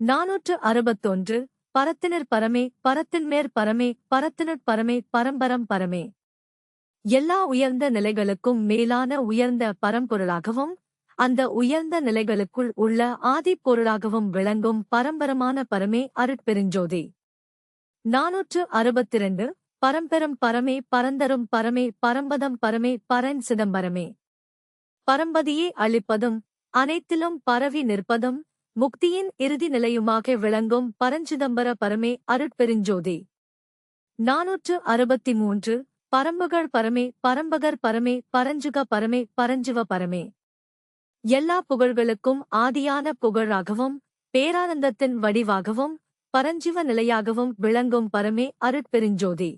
நாநூற்று அறுபத்தொன்று பரத்தினர் பரமே பரத்தின்மேற் பரமே பரத்தினர் பரமே பரம்பரம் பரமே. எல்லா உயர்ந்த நிலைகளுக்கும் மேலான உயர்ந்த பரம்பொருளாகவும் அந்த உயர்ந்த நிலைகளுக்குள் உள்ள ஆதிப்பொருளாகவும் விளங்கும் பரம்பரமான பரமே அருட்பெருஞ்சோதி. நாநூற்று அறுபத்திரண்டு பரம்பெரும் பரமே பரந்தரும் பரமே பரம்பதம் பரமே பரன் சிதம்பரமே பரம்பதியே அளிப்பதும் அனைத்திலும் பரவி நிற்பதும் முக்தியின் இறுதி நிலையுமாக விளங்கும் பரஞ்சிதம்பர பரமே அருட்பெருஞ்சோதி. நாநூற்று அறுபத்தி மூன்று பரம்புகள் பரமே பரம்பகர் பரமே பரஞ்சுக பரமே பரஞ்சுவ பரமே. எல்லா புகழ்களுக்கும் ஆதியான புகழாகவும் பேரானந்தத்தின் வடிவாகவும் பரஞ்சிவ நிலையாகவும் விளங்கும் பரமே அருட்பெருஞ்சோதி.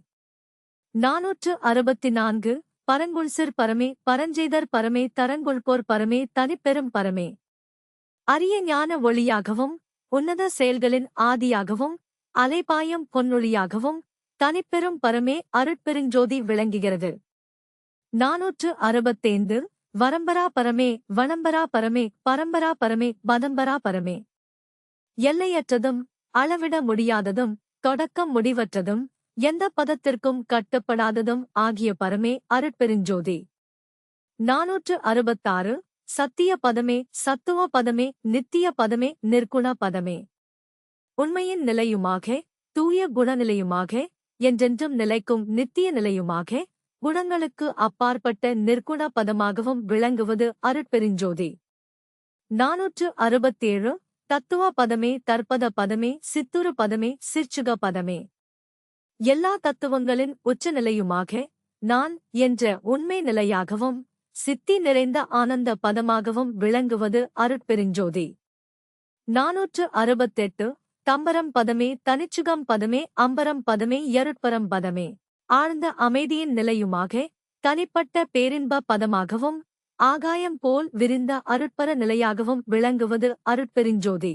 நாநூற்று அறுபத்தி நான்கு பரங்குள்சிர் பரமே பரஞ்செய்தர் பரமே தரங்குள்போர் பரமே தனிப்பெரும் பரமே. அரிய ஞான ஒளியாகவும் உன்னத செயல்களின் ஆதியாகவும் அலைபாயம் பொன்னொழியாகவும் தனிப்பெரும் பரமே அருட்பெருஞ்சோதி விளங்குகிறது. நாநூற்று அறுபத்தைந்து வரம்பரா பரமே வனம்பரா பரமே பரம்பரா பரமே பதம்பரா பரமே. எல்லையற்றதும் அளவிட முடியாததும் தொடக்கம் முடிவற்றதும் எந்த பதத்திற்கும் கட்டுப்படாததும் ஆகிய பரமே அருட்பெருஞ்சோதி. நாநூற்று அறுபத்தாறு சத்திய பதமே சத்துவ பதமே நித்திய பதமே நிற்குண பதமே. உண்மையின் நிலையுமாக தூய குணநிலையுமாக என்றென்றும் நிலைக்கும் நித்திய நிலையுமாக குணங்களுக்கு அப்பாற்பட்ட நிற்குண பதமாகவும் விளங்குவது அருட்பெருஞ்சோதி. நாநூற்று அறுபத்தேழு தத்துவ பதமே தற்பத பதமே சித்துரு பதமே சிற்சுக பதமே. எல்லா தத்துவங்களின் உச்சநிலையுமாக நான் என்ற உண்மை நிலையாகவும் சித்தி நிறைந்த ஆனந்த பதமாகவும் விளங்குவது அருட்பெருஞ்சோதி. நாநூற்று அறுபத்தெட்டு தம்பரம் பதமே தனிச்சுகம் பதமே அம்பரம் பதமே யருட்பரம் பதமே. ஆழ்ந்த அமைதியின் நிலையுமாக தனிப்பட்ட பேரின்ப பதமாகவும் ஆகாயம் போல் விரிந்த அருட்பர நிலையாகவும் விளங்குவது அருட்பெருஞ்சோதி.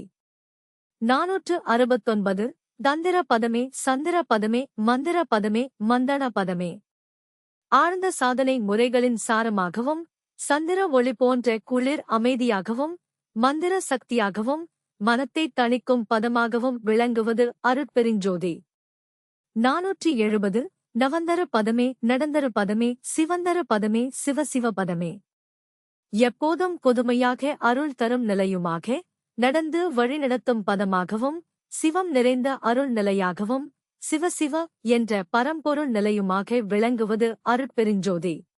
நாநூற்று அறுபத்தொன்பது தந்திர பதமே சந்திர பதமே மந்திர பதமே மந்தன பதமே. ஆழ்ந்த சாதனை முறைகளின் சாரமாகவும் சந்திர ஒளி போன்ற குளிர் அமைதியாகவும் மந்திர சக்தியாகவும் மனத்தை தணிக்கும் பதமாகவும் விளங்குவது அருட்பெருஞ்சோதி நாநூற்றி எழுபது நவந்தர பதமே நடந்தர பதமே சிவந்தர பதமே சிவசிவ பதமே. எப்போதும் பொதுமையாக அருள் தரும் நிலையுமாக நடந்து வழிநடத்தும் பதமாகவும் சிவம் நிறைந்த அருள் நிலையாகவும் சிவசிவ என்ற பரம்பொருள் நிலையுமாக விளங்குவது அருட்பெருஞ்சோதி.